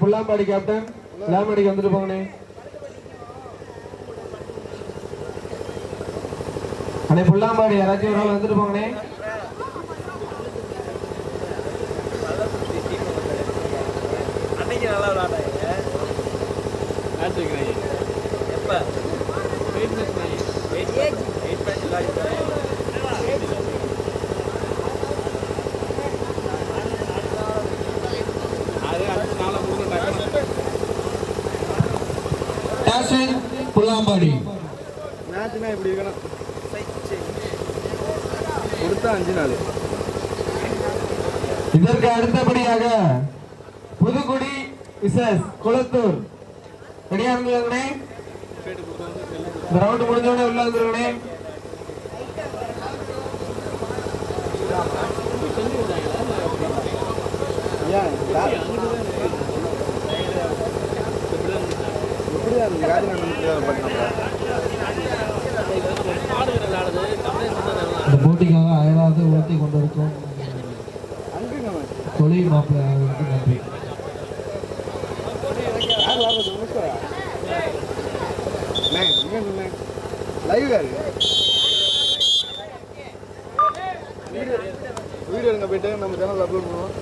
Pullambadi captain புல்லாம்பாடிக்கு வந்துட்டு போங்கண்ணே. அண்ணே புல்லாம்பாடி யாராச்சும் ஒரு ஆள் வந்துட்டு போங்கண்ணே. அன்னைக்கு நல்லா விளாண்டாங்க எப்போ? Eight match eight eight match விளையாடிட்டாங்க அது அடுத்த நாளாக முடிஞ்சுட்டாங்க கேப்டன் புல்லாம்பாடி. மேட்ச்னா இப்படி இருக்கணும்? கொடுத்தா அஞ்சு நாள் இதற்கு அடுத்தபடியாக புதுக்குடி விசஸ் குளத்தூர். ரெடியா இருந்தீங்களே இந்த ரவுண்ட் முடிஞ்சோடனே உள்ள வந்துருங்கண்ணே ஏன் எப்படி அந்த காடி நம்ம பண்ணோம் இந்த போட்டிக்காக அயராது உயர்த்தி கொண்டிருக்கும் தொழில் மாப்பிள்ளை நன்றி. யார் வீடியோ எடுங்க போயிட்டு நம்ம சேனல் அப்லோட் பண்ணுவோம்.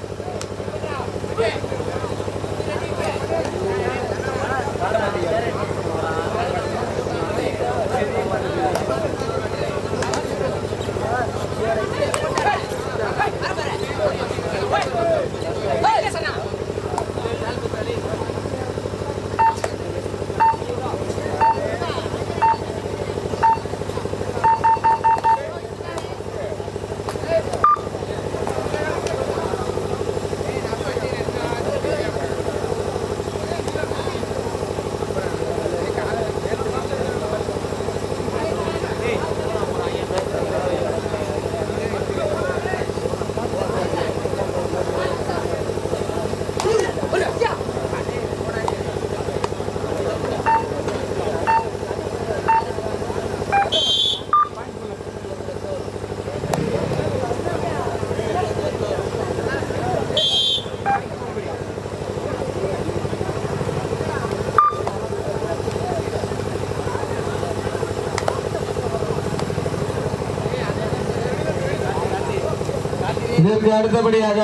இதற்கு அடுத்தபடியாக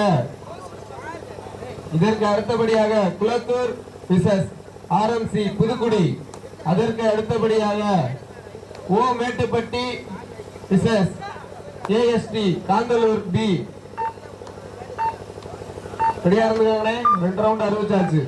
இதற்கு அடுத்தபடியாக குளத்தூர் பிசஸ் ஆர்எம்சி புதுக்குடி அதற்கு அடுத்தபடியாக O Mettupatti versus AST Kanthalur B ரெடியா இருந்துக்காங்களே ரெண்டு ரவுண்ட் அறிவிச்சாச்சு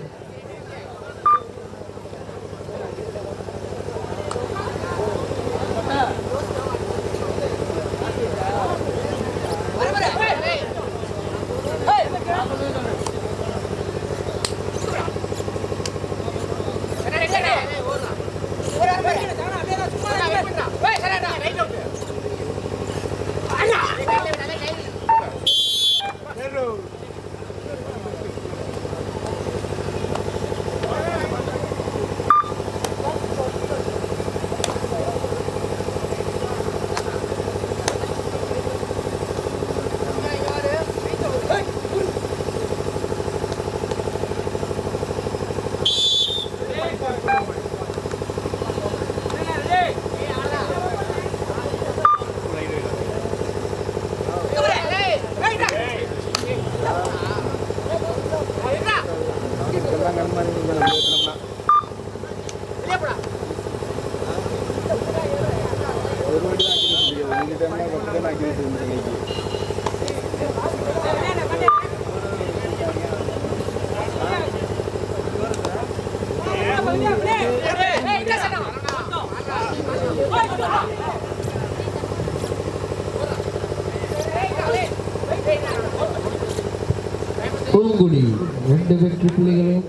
பூங்குடி ரெண்டு வெற்றி புள்ளிகளும்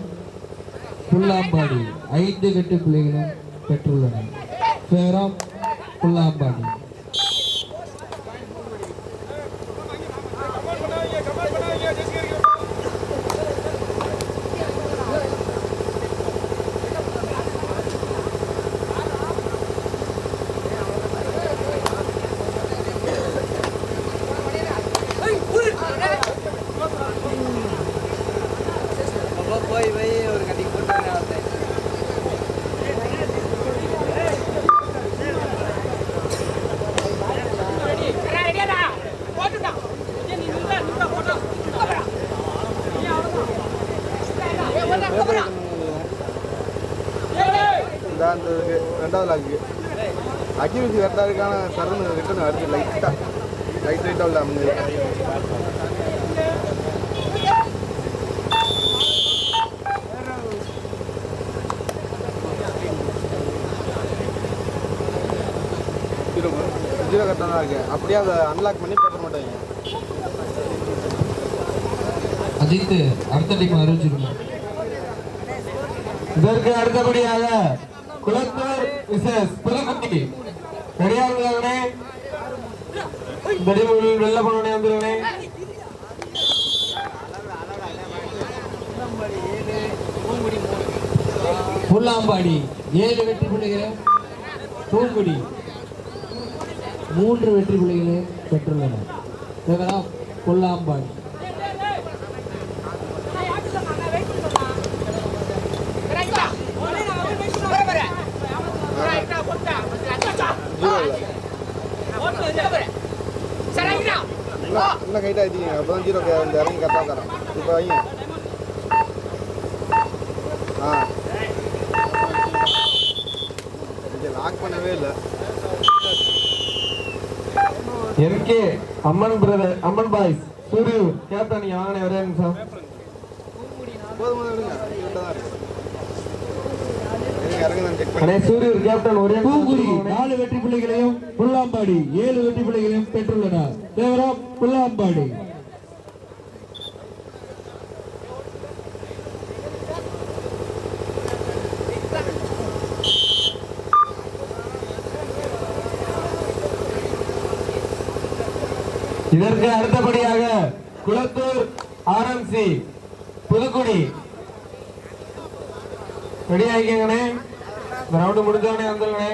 புல்லாம்பாடி ஐந்து வெற்றி புள்ளிகளும் பெற்றுள்ளன பேரம் புல்லாம்பாடி போய் போய் இருக்கு ரெண்டாவது லாக்கு அக்யூசி கரெக்டாக இருக்கான சரன்னு ரிட்டர்ன் வருது லைட்டாக லைட் லைட்டாக உள்ள அமைஞ்சு ஜீரோ கரெக்டாக தான் அப்படியே அதை அன்லாக் பண்ணி பேப்பர் மட்டும் வைங்க. அஜித் அடுத்த டீம் அறிவிச்சிருங்க இதற்கு அடுத்தபடியாக குளத்தூர் விசேஷ் புதுக்குட்டி ரெடியா இருக்காங்கண்ணே வெள்ள போனே வந்துருங்கண்ணே புல்லாம்பாடி ஏழு வெற்றி பிள்ளைகளே பூங்குடி மூன்று வெற்றி பிள்ளைகளே பெற்றுள்ளனர். புல்லாம்பாடி ஜீரோ இல்லை கைட்டாக ஏற்றிக்கிங்க அப்போ தான் ஜீரோ இந்த இறங்கி கரெக்டாக தரோம் இப்போ வைங்க ஆ இங்கே லாக் பண்ணவே இல்லை MK Amman brother Amman boys சூரியு captain நீங்க வாங்கின ஒரே நிமிஷம் சூரியர் கேப்டன் ஒரே நாலு வெற்றி புள்ளிகளையும் புல்லாம்பாடி ஏழு வெற்றி புள்ளிகளையும் பெற்றுள்ளனர் தேவரா புல்லாம்பாடி. இதற்கு அடுத்தபடியாக குளத்தூர் ஆர்எம்சி புதுக்குடி. ரெடி ஆகிக்கங்கண்ணே. இந்த ரவுண்டு முடிஞ்சவனே வந்துருங்கண்ணே.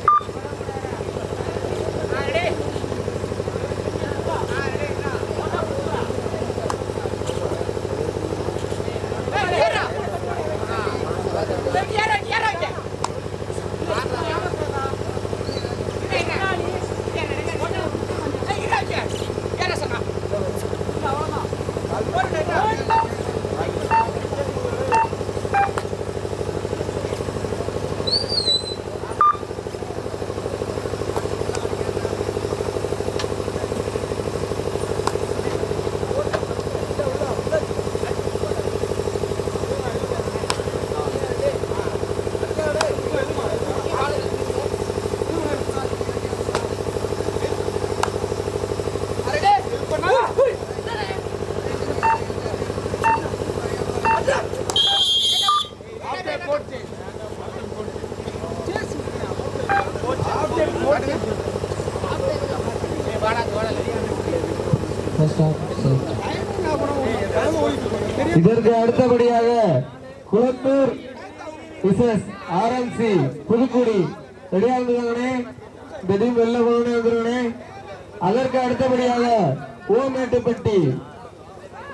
அதற்கு அடுத்தபடியாக குளத்தூர் விசஸ் ஆர்எம்சி புதுக்குடி. ரெடியா இருந்துக்கங்கண்ணே இந்த டீம் வெளில போகணும் வந்துருங்கண்ணே அதற்கு அடுத்தபடியாக Omettupatti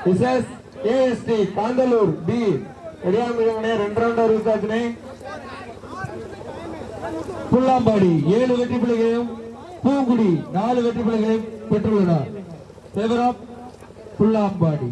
versus AST Kanthalur B. ரெடியா இருந்துக்கங்கண்ணே ரெண்டு ரவுண்ட் அறிவித்தாச்சுனே புல்லாம்பாடி ஏழு வெற்றி பிள்ளைகளையும் பூங்குடி நாலு வெற்றி பிள்ளைகளையும் பெற்றுள்ளனர். Favour of Pullambadi.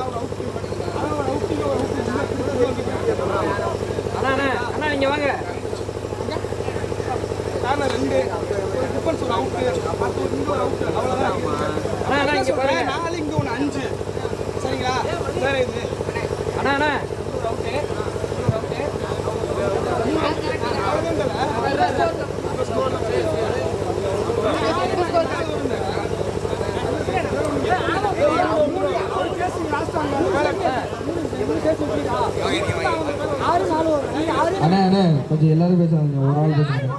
ரெண்டு டிஃபன்ஸ் ஒரு அவுட்டு பத்து இங்க ஒரு அவுட்டு அவ்வளோதான் சொல்றேன் நாலு இங்க ஒன்று அஞ்சு சரிங்களா வேற இது அண்ணா அண்ணா ஒரு அவுட்டு அவ்வளோதான் அண்ணே அண்ணே கொஞ்சம் எல்லாரும் பேசுறாங்க ஒரு ஆள் பேசுறாங்க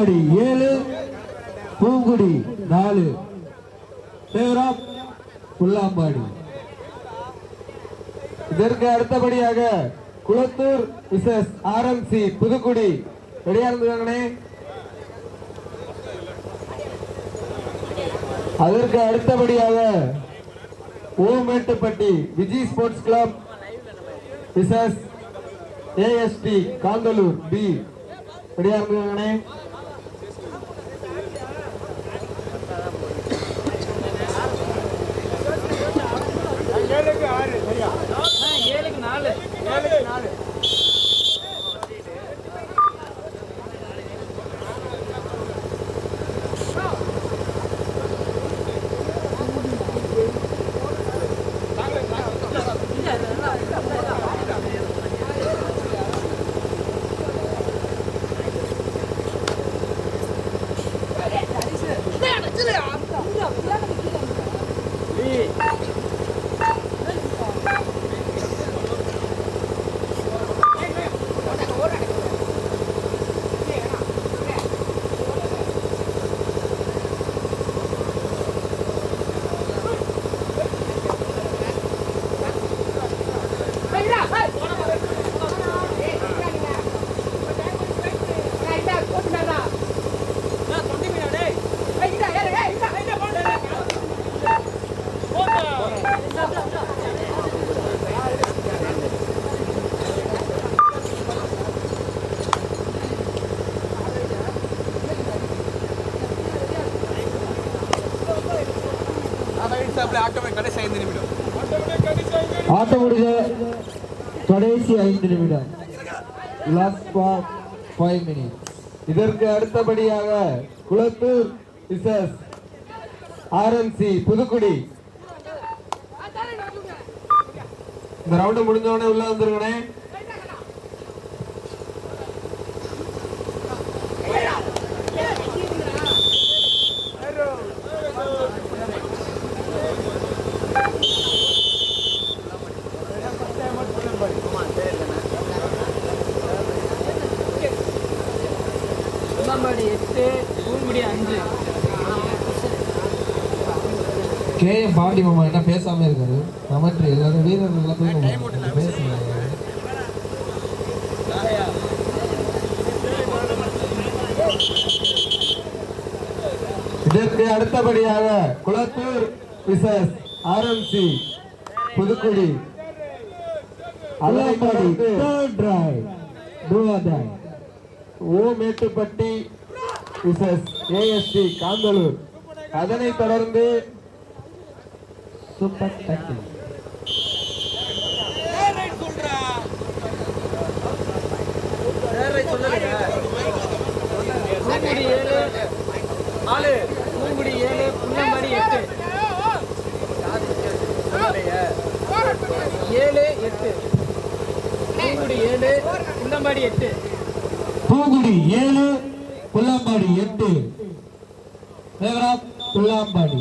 புல்லாம்பாடி ஏழு பூங்குடி நாலு. தேவராம் புல்லாம்பாடி. இதற்கு அடுத்தபடியாக Kulathur versus R M C Pudukkudi. ரெடியா இருந்துக்காங்கண்ணே அதற்கு அடுத்தபடியாக Omettupatti Viji sports club versus AST Kanthalur B. ரெடியா இருந்துக்காங்கண்ணே ஏழுக்கு ஆறு சரியா ஏழுக்கு நாலு ஏழுக்கு நாலு ஆட்டோமே கடைசி ஐந்து நிமிடம் ஆட்டம் கடைசி ஐந்து நிமிடம். லாஸ்ட் ஃபார் ஃபைவ் மினிட் இதற்கு அடுத்தபடியாக குளத்தூர் விசஸ் ஆர்எம்சி புதுக்குடி. இந்த ரவுண்ட் முடிஞ்ச உடனே உள்ள வந்துருங்கண்ணே உடம்பாடி எட்டு பூங்குடி அஞ்சு ஏன் பாண்டி மாமா என்ன பேசாம இருக்காரு. நமக்கு எல்லாரும் வீரர்கள் எல்லாம் போய் பேசுறாங்க இதற்கு அடுத்தபடியாக Kulathur versus RMC Pudukkudi. Alambadi third drive துவாதாய் O Mettupatti versus AST Kanthalur. அதனைத் தொடர்ந்து சூப்பர் டக்கிங் பூங்குடி ஏழு நாலு பூங்குடி ஏழு புன்னம்பாடி எட்டு. ஏழு எட்டு. பூங்குடி ஏழு புன்னம்பாடி எட்டு. பூங்குடி ஏழு புல்லாம்பாடி எட்டு. தேவரா புல்லாம்பாடி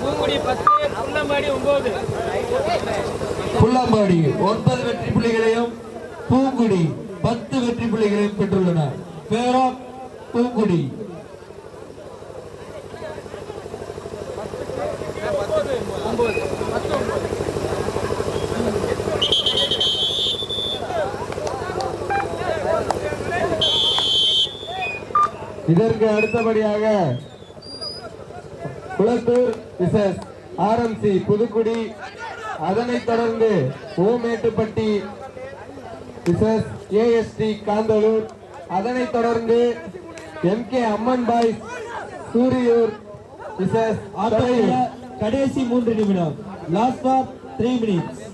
பூங்குடி பத்து புன்னம்பாடி ஒன்பது புல்லாம்பாடி ஒன்பது வெற்றி புள்ளிகளையும் பூங்குடி பத்து வெற்றி புள்ளிகளையும் பெற்றுள்ளனர் பேரா பூங்குடி ஒன்பது பத்து ஒன்பது இதற்கு அடுத்தபடியாக திருச்சி புதுக்குடி. அதனைத் தொடர்ந்து ஓமேட்டுப்பட்டி விசஸ் ஏஎஸ்டி காந்தலூர். அதனைத் தொடர்ந்து M K Amman boy Suriyur versus கடைசி மூன்று நிமிடம். லாஸ்ட் ஃபார் த்ரீ மினிட்ஸ்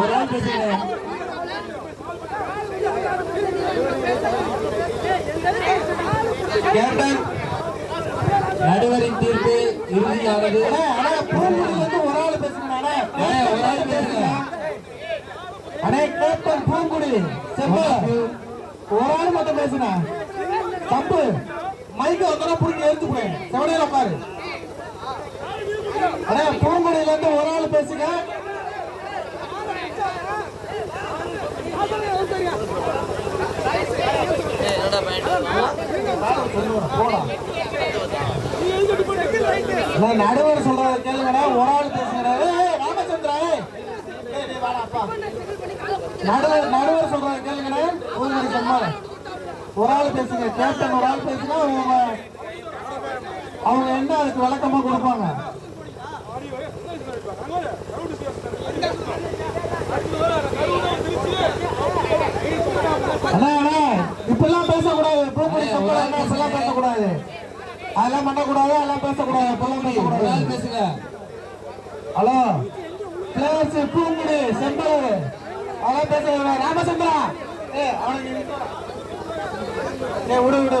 ஒரு ஆள் பேசுங்க கேப்டன் நடுவரின் தீர்ப்பு இறுதியானது ஒரு ஆள் பேசுங்க ஒரு ஆள் பேசுங்க அடே கேப்டன் பூங்குடி செம்பா ஒரு ஆள் மட்டும் பேசுங்க தப்பு மைக்க வந்தா புடிங்க எடுத்து போய் பாரு உட்காரு. அடே பூங்குடியில இருந்து ஒரு ஆள் பேசுங்க. நடுவர் சொல்றத கேளுங்கடா ஒரு ஆள் பேசுகிறாரு. ராமச்சந்திரா நடுவர் நடுவர் சொல்றத கேளுங்கடா ஒரு ஆள் பேசுங்க. கேப்டன் ஒரு ஆள் பேசுனா அவங்க என்ன அதுக்கு விளக்கமா கொடுப்பாங்க? இப்பெல்லாம் பேசக்கூடாது. பூப்படி இப்பெல்லாம் பேசக்கூடாது. அதெல்லாம் பண்ணக்கூடாது அதெல்லாம் பேசக்கூடாது. இப்பெல்லாம் பேசக்கூடாது. பேசுங்க? ஹலோ? பிளேஸ் பூங்குடி செம்பல் அதெல்லாம் பேச ராமச்சந்திரா. ஏ அவனுக்கு ஏ விடு விடு.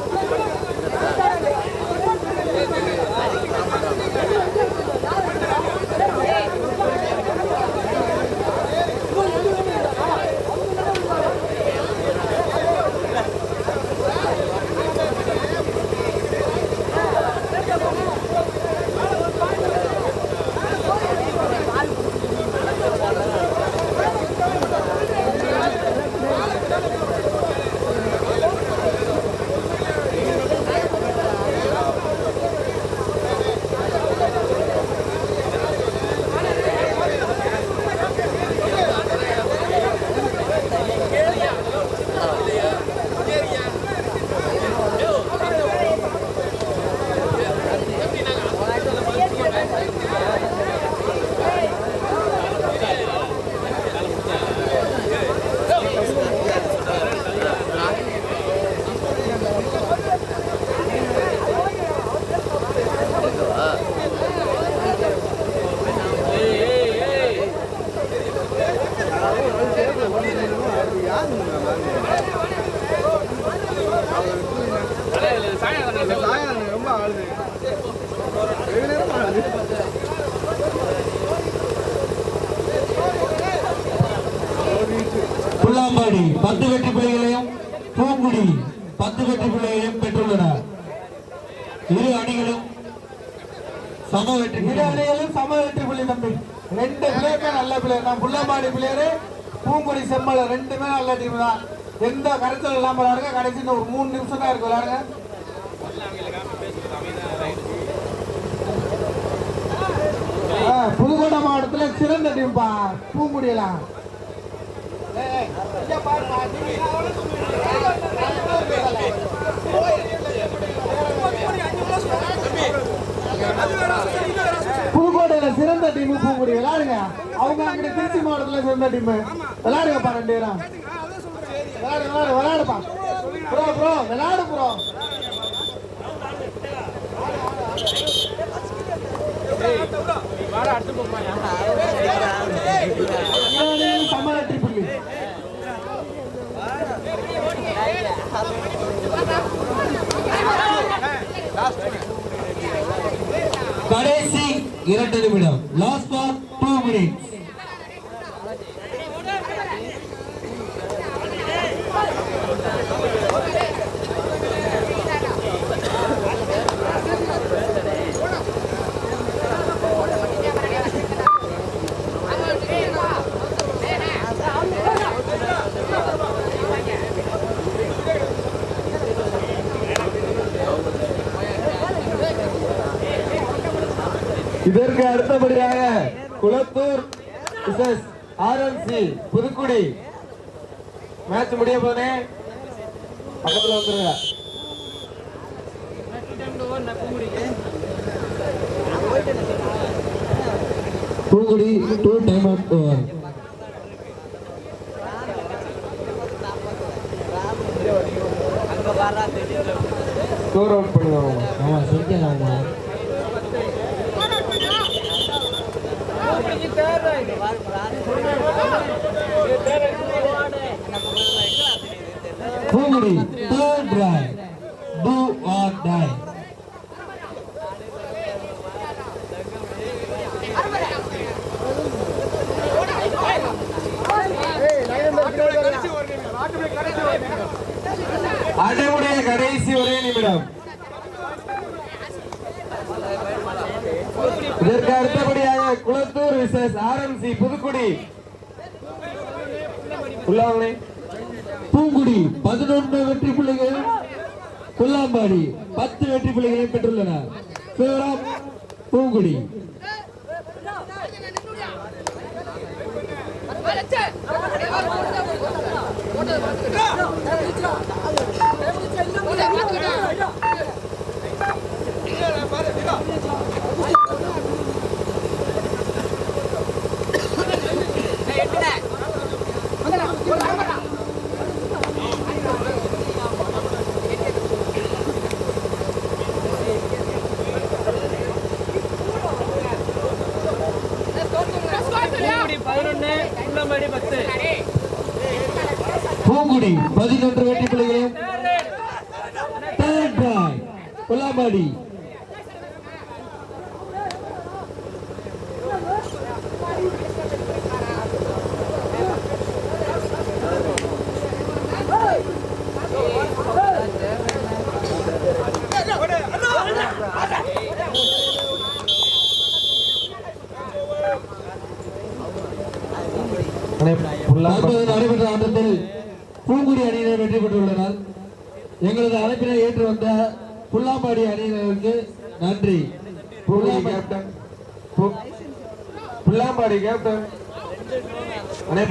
பூங்குடி பிள்ளையாரு பூங்குடி செம்மல் ரெண்டுமே நல்ல டீம் தான். எந்த கருத்தில் இல்லாமல் விளாடுங்க கடைசி ஒரு மூணு நிமிஷம் தான் இருக்கு விளாடுங்க ஆ, புதுக்கோட்டை மாவட்டத்தில் சிறந்த டீம் பூங்குடியெல்லாம். புதுக்கோட்டையில சிறந்த டீம் பூங்குடி விளாடுங்க அவங்க அங்க திருச்சி மாவட்டத்துல சேர்ந்த டீம் விளையாடுங்கப்பா ரெண்டு பேரும் விளையாடு விளையாடுப்பா. ப்ரோ ப்ரோ விளையாடு ப்ரோ. சமராட்சி கடைசி இரண்டு நிமிடம். லாஸ்ட் ஃபார் டூ மினிட்ஸ் இதற்கு குளத்தூர் ஆர்என்சி புதுக்குடி. மேட்ச் முடிய போதே பக்கத்தில் வந்துருங்க. Poongudi two time out score out பண்ணுவாங்க ஆமாம் செஞ்சாங்க Poongudi third drive two or die அடைமுடைய கடைசி ஒரே நிமிடம் இதற்கு அடுத்தபடியாக குளத்தூர் விசஸ் ஆர்எம்சி புதுக்குடி உள்ளவங்களே பூங்குடி பதினொன்று வெற்றி பிள்ளைகள். கொல்லாம்பாடி பத்து வெற்றி பிள்ளைகளை பெற்றுள்ளனர் Favor of பூங்குடி. பூங்குடி பூங்குடி பதினொன்று வெற்றி புள்ளிகளையும் தேர்ட் கொல்லாம்பாடி நடைபெற்ற ஆட்டத்தில் பூங்குடி அணியினர் வெற்றி பெற்றுள்ளனர். எங்களது அழைப்பினை ஏற்று வந்த புல்லாம்பாடி அணியினருக்கு நன்றி. புல்லாம்பாடி கேப்டன். அண்ணே